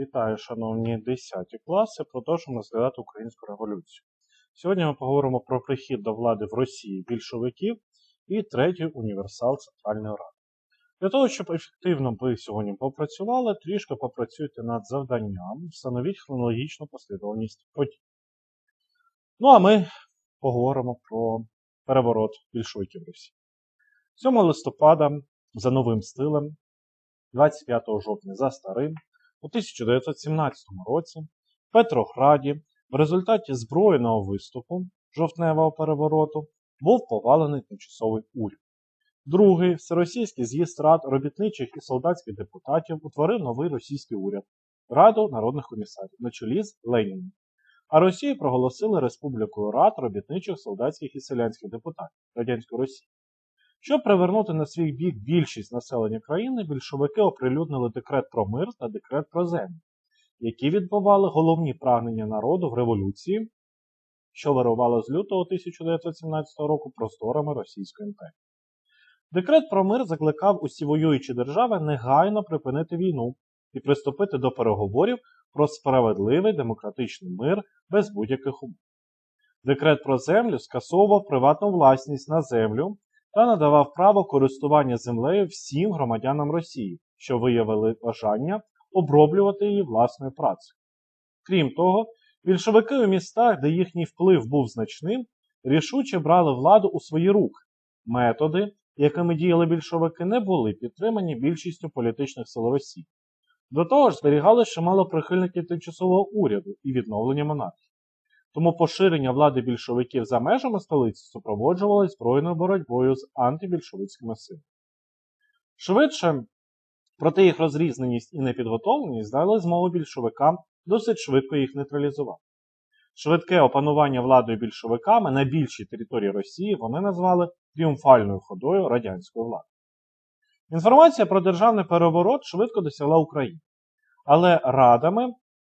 Вітаю, шановні 10 класи. Продовжуємо розглядати українську революцію. Сьогодні ми поговоримо про прихід до влади в Росії більшовиків і третій універсал Центральної Ради. Для того, щоб ефективно ви сьогодні попрацювали, трішки попрацюйте над завданням, встановіть хронологічну послідовність подій. Ну а ми поговоримо про переворот більшовиків в Росії. 7 листопада за новим стилем, 25 жовтня за старим, у 1917 році в Петрограді в результаті збройного виступу жовтневого перевороту був повалений тимчасовий уряд. Другий всеросійський з'їзд рад робітничих і солдатських депутатів утворив новий російський уряд Раду народних комісарів на чолі з Леніним. А Росію проголосили Республікою Рад робітничих, солдатських і селянських депутатів Радянської Росії. Щоб привернути на свій бік більшість населення країни, більшовики оприлюднили декрет про мир та декрет про землю, які відбували головні прагнення народу в революції, що вирувала з лютого 1917 року просторами Російської імперії. Декрет про мир закликав усі воюючі держави негайно припинити війну і приступити до переговорів про справедливий демократичний мир без будь-яких умов. Декрет про землю скасовував приватну власність на землю та надавав право користування землею всім громадянам Росії, що виявили бажання оброблювати її власною працею. Крім того, більшовики у містах, де їхній вплив був значним, рішуче брали владу у свої руки. Методи, якими діяли більшовики, не були підтримані більшістю політичних сил Росії. До того ж, зберігали чимало прихильників тимчасового уряду і відновлення монархії. Тому поширення влади більшовиків за межами столиці супроводжувалось збройною боротьбою з антибільшовицькими силами. Швидше, проте їх розрізненість і непідготовленість дали змогу більшовикам досить швидко їх нейтралізувати. Швидке опанування владою більшовиками на більшій території Росії вони назвали тріумфальною ходою радянської влади. Інформація про державний переворот швидко досягла України, але радами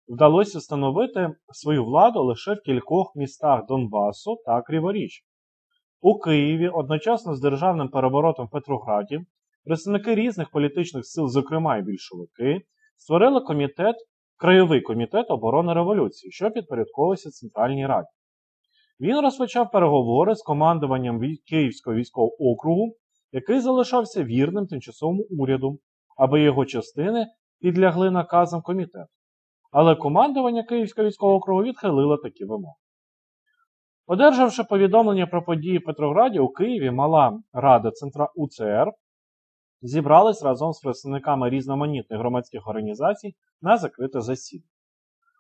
вдалося встановити свою владу лише в кількох містах Донбасу та Криворіжжя. У Києві одночасно з державним переворотом в Петрограді представники різних політичних сил, зокрема і більшовики, створили комітет, Краєвий комітет оборони революції, що підпорядковувався Центральній Раді. Він розпочав переговори з командуванням Київського військового округу, який залишався вірним тимчасовому уряду, аби його частини підлягли наказам комітету. Але командування Київського військового округу відхилило такі вимоги. Одержавши повідомлення про події в Петрограді, у Києві мала рада Центра УЦР зібралась разом з представниками різноманітних громадських організацій на закрите засідання.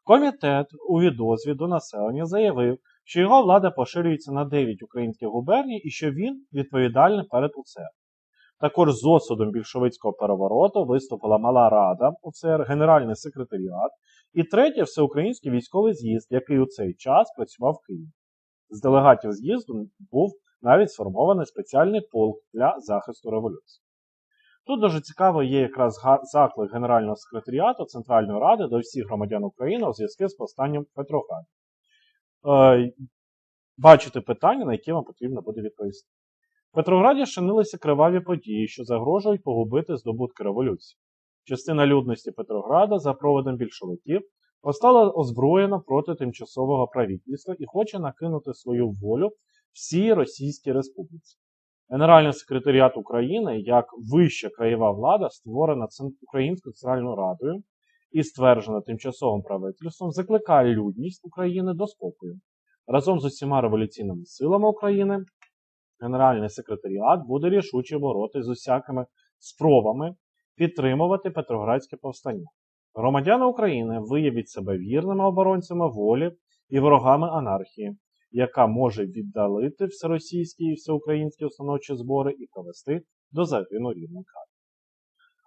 Комітет у відозві до населення заявив, що його влада поширюється на 9 українських губерній і що він відповідальний перед УЦР. Також з осудом більшовицького перевороту виступила Мала Рада УЦР, Генеральний секретаріат і третє всеукраїнський військовий з'їзд, який у цей час працював в Києві. З делегатів з'їзду був навіть сформований спеціальний полк для захисту революції. Тут дуже цікаво є якраз заклик Генерального секретаріату Центральної Ради до всіх громадян України у зв'язку з повстанням Петрограді. Е, бачите питання, на які вам потрібно буде відповісти. В Петрограді шинилися криваві події, що загрожують погубити здобутки революції. Частина людності Петрограда за проводом більшовиків постала озброєна проти тимчасового правительства і хоче накинути свою волю всій Російській Республіці. Генеральний секретаріат України як вища краєва влада, створена Українською Центральною Радою і стверджена тимчасовим правительством, закликає людність України до спокою. Разом з усіма революційними силами України Генеральний секретаріат буде рішуче боротися з усякими спробами підтримувати Петроградське повстання. Громадяни України виявіть себе вірними оборонцями волі і ворогами анархії, яка може віддалити всеросійські і всеукраїнські установчі збори і провести до загину рівних краю.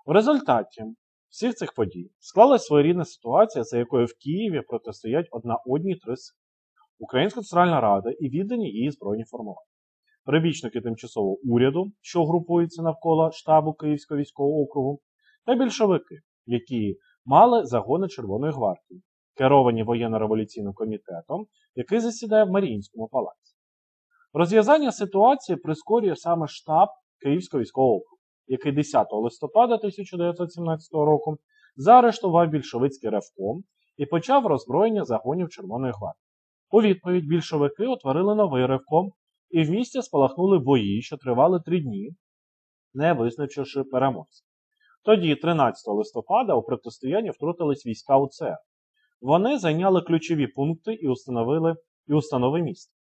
В результаті всіх цих подій склалася своєрідна ситуація, за якою в Києві протистоять одна одній три сили. Українська Центральна Рада і віддані її збройні формування. Прибічники тимчасового уряду, що групуються навколо штабу Київського військового округу, та більшовики, які мали загони Червоної гвардії, керовані воєнно-революційним комітетом, який засідає в Маріїнському палаці. Розв'язання ситуації прискорює саме штаб Київського військового округу, який 10 листопада 1917 року заарештував більшовицький ревком і почав роззброєння загонів Червоної гвардії. У відповідь більшовики утворили новий ревком і в місті спалахнули бої, що тривали три дні, не визначивши переможця. Тоді, 13 листопада, у протистоянні втрутились війська УЦР. Вони зайняли ключові пункти і установили і установи міста.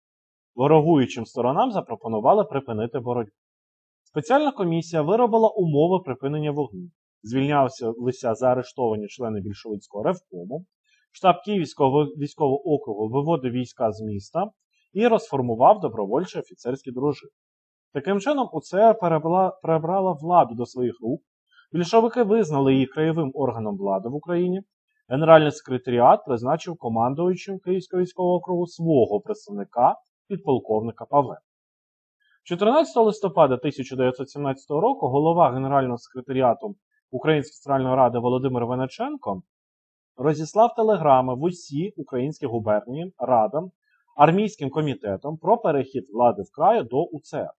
Ворогуючим сторонам запропонували припинити боротьбу. Спеціальна комісія виробила умови припинення вогню. Звільнялися заарештовані члени більшовицького ревкому, штаб Київського військового округу виводив війська з міста і розформував добровольчі офіцерські дружини. Таким чином, УЦР перебрала, владу до своїх рук, більшовики визнали її краєвим органом влади в Україні, Генеральний секретаріат призначив командуючим Київського військового округу свого представника підполковника Павленка. 14 листопада 1917 року голова Генерального секретаріату Української центральної ради Володимир Венеченко розіслав телеграми в усі українські губернії радам, армійським комітетам про перехід влади в краю до УЦР.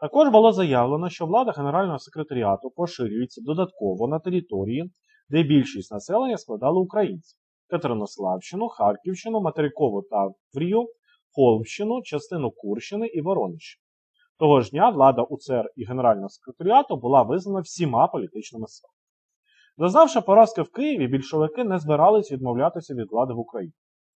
Також було заявлено, що влада Генерального секретаріату поширюється додатково на території, де більшість населення складали українці Катеринославщину, Харківщину, Материкову Таврію, Холмщину, частину Курщини і Воронища. Того ж дня влада УЦР і Генерального секретаріату була визнана всіма політичними силами. Зазнавши поразки в Києві, більшовики не збирались відмовлятися від влади в Україні.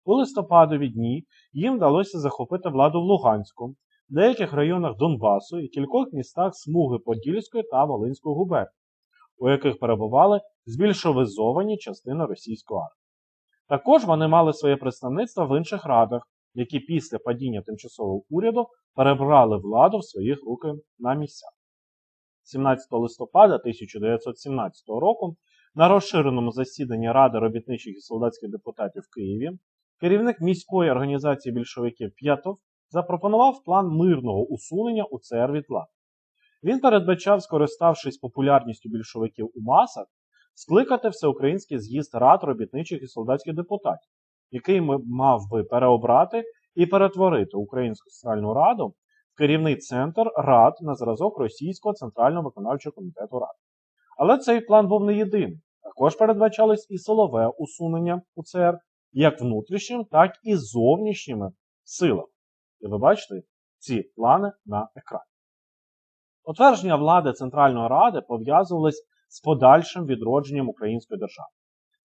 У листопадові дні їм вдалося захопити владу в Луганську, деяких районах Донбасу і кількох містах Смуги Подільської та Волинської губернії, у яких перебували збільшовизовані частини російської армії. Також вони мали своє представництво в інших радах, які після падіння тимчасового уряду перебрали владу в своїх руки на місцях. 17 листопада 1917 року на розширеному засіданні Ради робітничих і солдатських депутатів в Києві керівник міської організації більшовиків П'ятов запропонував план мирного усунення УЦР від влади. Він передбачав, скориставшись популярністю більшовиків у масах, скликати всеукраїнський з'їзд рад робітничих і солдатських депутатів, який мав би переобрати і перетворити Українську Центральну Раду в керівний центр рад на зразок Російського центрального виконавчого комітету Рад. Але цей план був не єдиний. Також передбачалось і силове усунення УЦР як внутрішнім, так і зовнішніми силами. І ви бачите ці плани на екрані. Утвердження влади Центральної Ради пов'язувалось з подальшим відродженням української держави.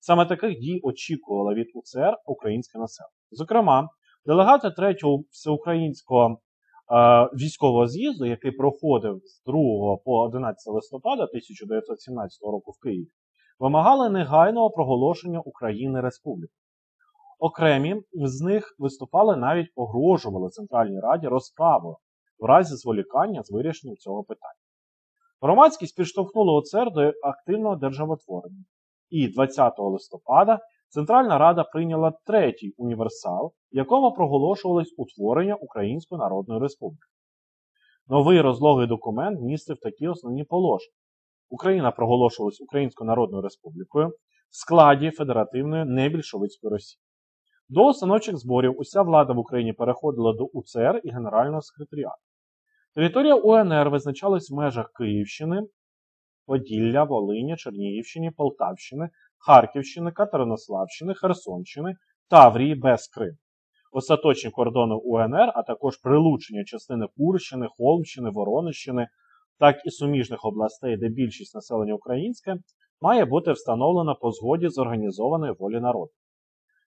Саме таких дій очікувало від УЦР українське населення. Зокрема, делегати 3-го всеукраїнського е, військового з'їзду, який проходив з 2 по 11 листопада 1917 року в Києві, вимагали негайного проголошення України Республіки. Окремі з них виступали навіть погрожували Центральній Раді розправою в разі зволікання з вирішенням цього питання. Громадськість підштовхнула ОЦР до активного державотворення. І 20 листопада Центральна Рада прийняла третій універсал, в якому проголошувалось утворення Української Народної Республіки. Новий розлогий документ містив такі основні положення. Україна проголошувалась Українською Народною Республікою в складі Федеративної небільшовицької Росії. До установчих зборів уся влада в Україні переходила до УЦР і Генерального секретаріату. Територія УНР визначалась в межах Київщини, Поділля, Волині, Чернігівщини, Полтавщини, Харківщини, Катеринославщини, Херсонщини, Таврії без Крим. Остаточні кордони УНР, а також прилучення частини Курщини, Холмщини, Воронищини, так і суміжних областей, де більшість населення українське, має бути встановлено по згоді з організованої волі народу.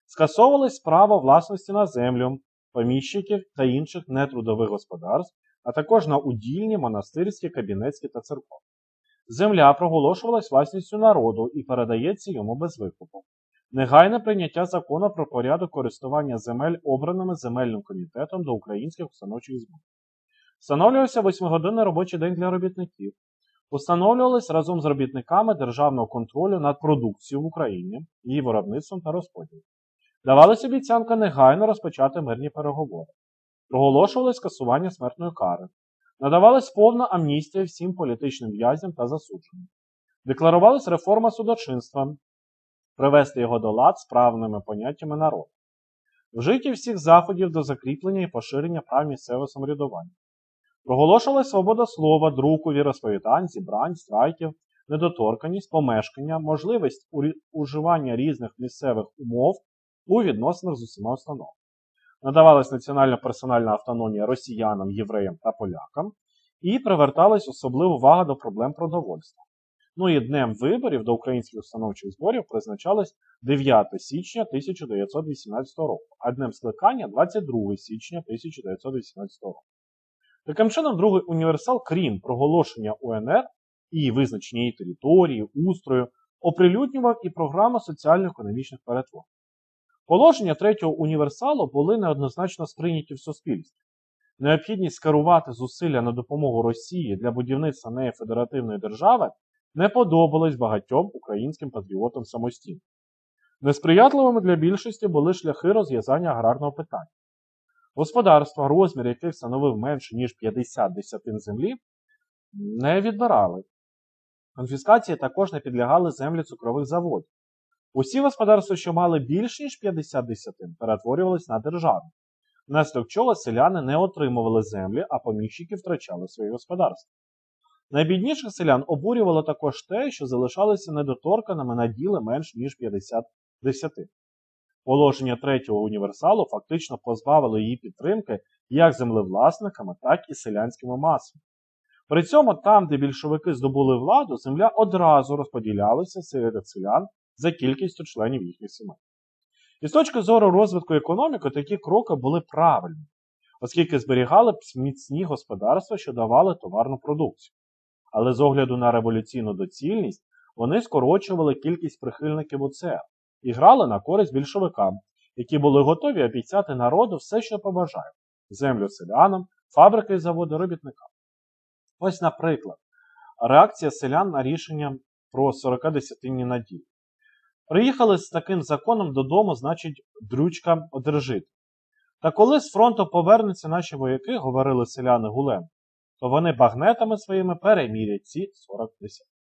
Скасовувалось право власності на землю, поміщиків та інших нетрудових господарств, а також на удільні, монастирські, кабінетські та церков. Земля проголошувалась власністю народу і передається йому без викупу. Негайне прийняття закону про порядок користування земель обраними земельним комітетом до українських установчих зборів. Встановлювався восьмигодинний робочий день для робітників. Установлювались разом з робітниками державного контролю над продукцією в Україні, її виробництвом та розподілом. Давалась обіцянка негайно розпочати мирні переговори. Проголошувалось скасування смертної кари. Надавалась повна амністія всім політичним в'язням та засудженим. Декларувалась реформа судочинства, привести його до лад справними поняттями народу. Вжиті всіх заходів до закріплення і поширення прав місцевого самоврядування. Проголошувалась свобода слова, друку, віросповідань, зібрань, страйків, недоторканність, помешкання, можливість уживання різних місцевих умов у відносинах з усіма установами. Надавалась національна персональна автономія росіянам, євреям та полякам, і приверталась особлива увага до проблем продовольства. Ну і днем виборів до українських установчих зборів призначалось 9 січня 1918 року, а днем скликання 22 січня 1918 року. Таким чином, другий універсал, крім проголошення УНР і визначення її території, устрою, оприлюднював і програму соціально-економічних перетворень. Положення третього універсалу були неоднозначно сприйняті в суспільстві. Необхідність скерувати зусилля на допомогу Росії для будівництва неї федеративної держави не подобалось багатьом українським патріотам самостійно. Несприятливими для більшості були шляхи розв'язання аграрного питання. Господарства, розмір яких становив менше ніж 50 десятин землі, не відбирали. Конфіскації також не підлягали землі цукрових заводів. Усі господарства, що мали більш ніж 50 десятин, перетворювались на державні, внаслідок чого селяни не отримували землі, а поміщики втрачали свої господарства. Найбідніших селян обурювало також те, що залишалися недоторканими на діли менш ніж 50 десятин. Положення третього універсалу фактично позбавило її підтримки як землевласниками, так і селянськими масами. При цьому там, де більшовики здобули владу, земля одразу розподілялася серед селян за кількістю членів їхніх сімей. І з точки зору розвитку економіки такі кроки були правильні, оскільки зберігали б міцні господарства, що давали товарну продукцію. Але з огляду на революційну доцільність вони скорочували кількість прихильників УЦР і грали на користь більшовикам, які були готові обіцяти народу все, що побажають землю селянам, фабрики і заводи робітникам. Ось, наприклад, реакція селян на рішення про 40 десятинні надії. Приїхали з таким законом додому, значить, дрючка одержити. Та коли з фронту повернуться наші вояки, говорили селяни гулем, то вони багнетами своїми перемірять ці 40 десятин.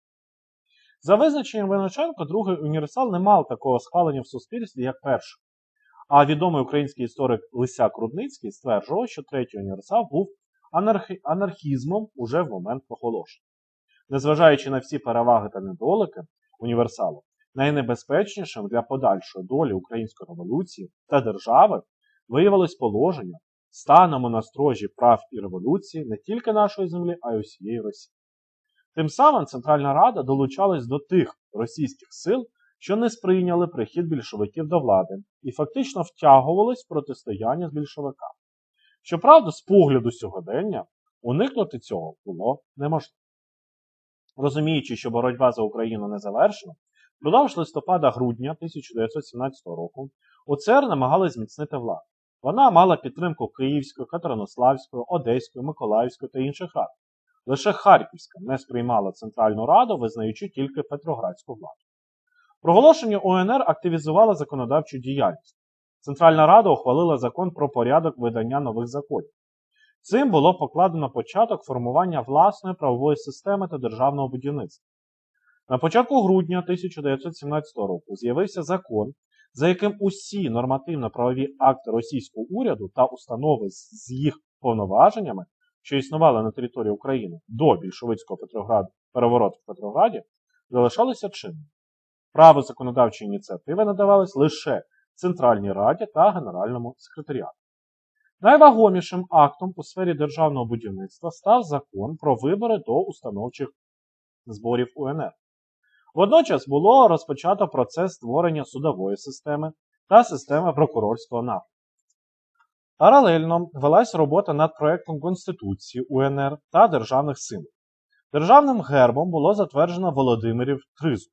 За визначенням Виноченко, другий універсал не мав такого схвалення в суспільстві, як перший. А відомий український історик Лисяк Рудницький стверджував, що третій універсал був анархі... анархізмом уже в момент проголошення. Незважаючи на всі переваги та недоліки універсалу, найнебезпечнішим для подальшої долі української революції та держави виявилось положення станемо на строжі прав і революції не тільки нашої землі, а й усієї Росії. Тим самим Центральна Рада долучалась до тих російських сил, що не сприйняли прихід більшовиків до влади і фактично втягувались в протистояння з більшовиками. Щоправда, з погляду сьогодення уникнути цього було неможливо. Розуміючи, що боротьба за Україну не завершена, впродовж листопада-грудня 1917 року УЦР намагалась зміцнити владу. Вона мала підтримку Київської, Катеринославської, Одеської, Миколаївської та інших рад. Лише Харківська не сприймала Центральну Раду, визнаючи тільки Петроградську владу. Проголошення УНР активізувало законодавчу діяльність. Центральна Рада ухвалила закон про порядок видання нових законів. Цим було покладено початок формування власної правової системи та державного будівництва. На початку грудня 1917 року з'явився закон, за яким усі нормативно-правові акти російського уряду та установи з їх повноваженнями, що існували на території України до більшовицького Петрограду, перевороту в Петрограді, залишалися чинними. Право законодавчої ініціативи надавалось лише Центральній Раді та Генеральному секретаріату. Найвагомішим актом у сфері державного будівництва став закон про вибори до установчих зборів УНР. Водночас було розпочато процес створення судової системи та системи прокурорського напрямку. Паралельно велась робота над проектом Конституції УНР та державних символів. Державним гербом було затверджено Володимирів Тризу.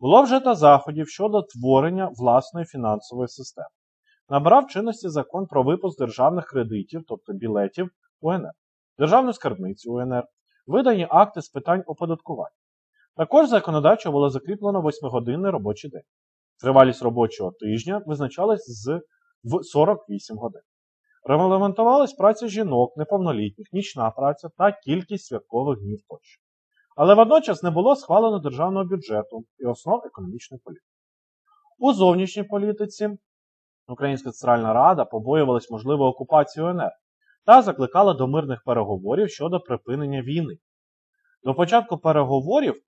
Було вжито заходів щодо творення власної фінансової системи. Набрав чинності закон про випуск державних кредитів, тобто білетів УНР, державну скарбницю УНР, видані акти з питань оподаткування. Також законодавчо було закріплено 8-годинний робочий день. Тривалість робочого тижня визначалась з в 48 годин. Регламентувалась праця жінок, неповнолітніх, нічна праця та кількість святкових днів тощо. Але водночас не було схвалено державного бюджету і основ економічної політики. У зовнішній політиці Українська Центральна Рада побоювалась можливої окупації УНР та закликала до мирних переговорів щодо припинення війни. До початку переговорів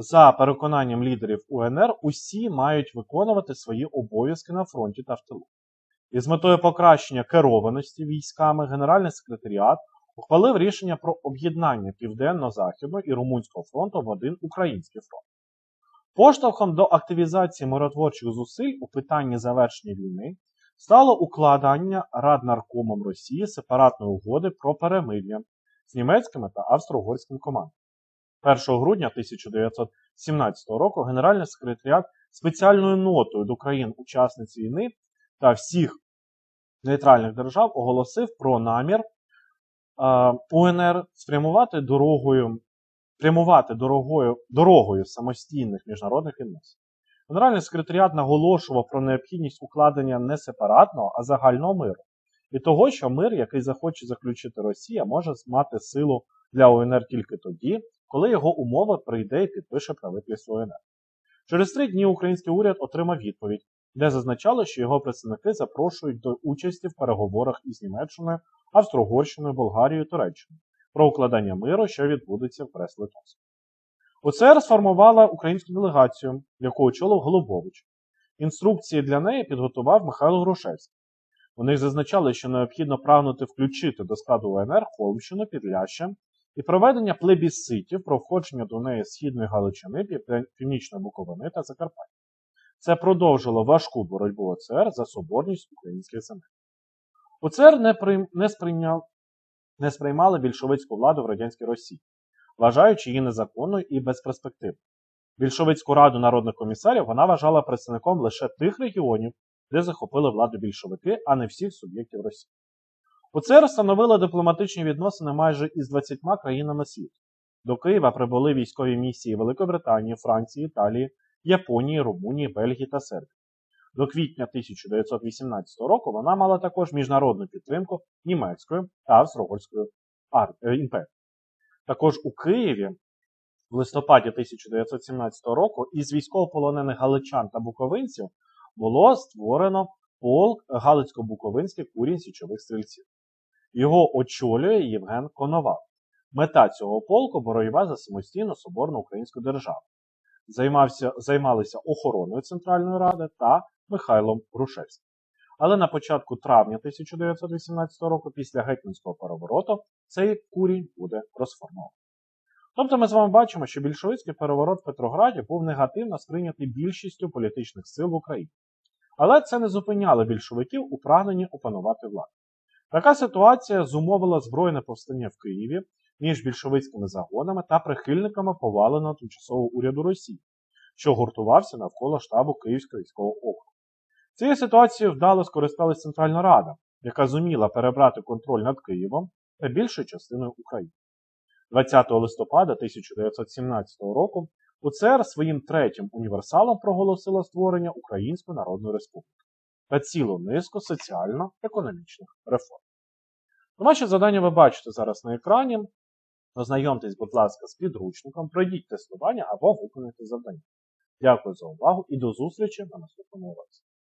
За переконанням лідерів УНР, усі мають виконувати свої обов'язки на фронті та в тилу. З метою покращення керованості військами Генеральний секретаріат ухвалив рішення про об'єднання Південно-Західного і Румунського фронту в один український фронт. Поштовхом до активізації миротворчих зусиль у питанні завершення війни стало укладання Раднаркомом Росії сепаратної угоди про перемир'я з німецькими та австро-угорськими командами. 1 грудня 1917 року Генеральний секретаріат спеціальною нотою до країн-учасниць війни та всіх нейтральних держав оголосив про намір УНР спрямувати дорогою прямувати дорогою, дорогою самостійних міжнародних відносин. Генеральний секретаріат наголошував про необхідність укладення не сепаратного, а загального миру, і того, що мир, який захоче заключити Росія, може мати силу для УНР тільки тоді, коли його умови прийде і підпише правительство УНР. Через три дні український уряд отримав відповідь, де зазначало, що його представники запрошують до участі в переговорах із Німеччиною, Австро-Угорщиною, Болгарією Туреччиною про укладання миру, що відбудеться в Брест-Литовську. УЦР сформувала українську делегацію, яку очолив Голубович. Інструкції для неї підготував Михайло Грушевський. У них зазначали, що необхідно прагнути включити до складу УНР Холмщину, Підляща і проведення плебісцитів про входження до неї Східної Галичини, Північної Буковини та Закарпаття. Це продовжило важку боротьбу ОЦР за соборність українських земель. ОЦР не, при... не, сприйняв... не сприймали більшовицьку владу в радянській Росії, вважаючи її незаконною і безперспективною. Більшовицьку раду народних комісарів вона вважала представником лише тих регіонів, де захопили владу більшовики, а не всіх суб'єктів Росії. УЦР встановила дипломатичні відносини майже із 20 країнами світу. До Києва прибули військові місії Великобританії, Франції, Італії, Японії, Румунії, Бельгії та Сербії. До квітня 1918 року вона мала також міжнародну підтримку німецької та австро-угорської е, імперії. Також у Києві в листопаді 1917 року із військовополонених галичан та буковинців було створено полк Галицько-Буковинський курінь січових стрільців. Його очолює Євген Коновал. Мета цього полку боротьба за самостійну соборну українську державу займався, займалися охороною Центральної Ради та Михайлом Грушевським. Але на початку травня 1918 року, після гетьманського перевороту, цей курінь буде розформований. Тобто ми з вами бачимо, що більшовицький переворот в Петрограді був негативно сприйнятий більшістю політичних сил в Україні. Але це не зупиняло більшовиків у прагненні опанувати владу. Така ситуація зумовила збройне повстання в Києві між більшовицькими загонами та прихильниками поваленого тимчасового уряду Росії, що гуртувався навколо штабу Київського військового округу. Цією ситуацією вдало скористалась Центральна Рада, яка зуміла перебрати контроль над Києвом та більшою частиною України. 20 листопада 1917 року УЦР своїм третім універсалом проголосила створення Української Народної Республіки та цілу низку соціально-економічних реформ. Ваше завдання ви бачите зараз на екрані. Ознайомтесь, будь ласка, з підручником, пройдіть тестування або виконайте завдання. Дякую за увагу і до зустрічі на наступному уроці.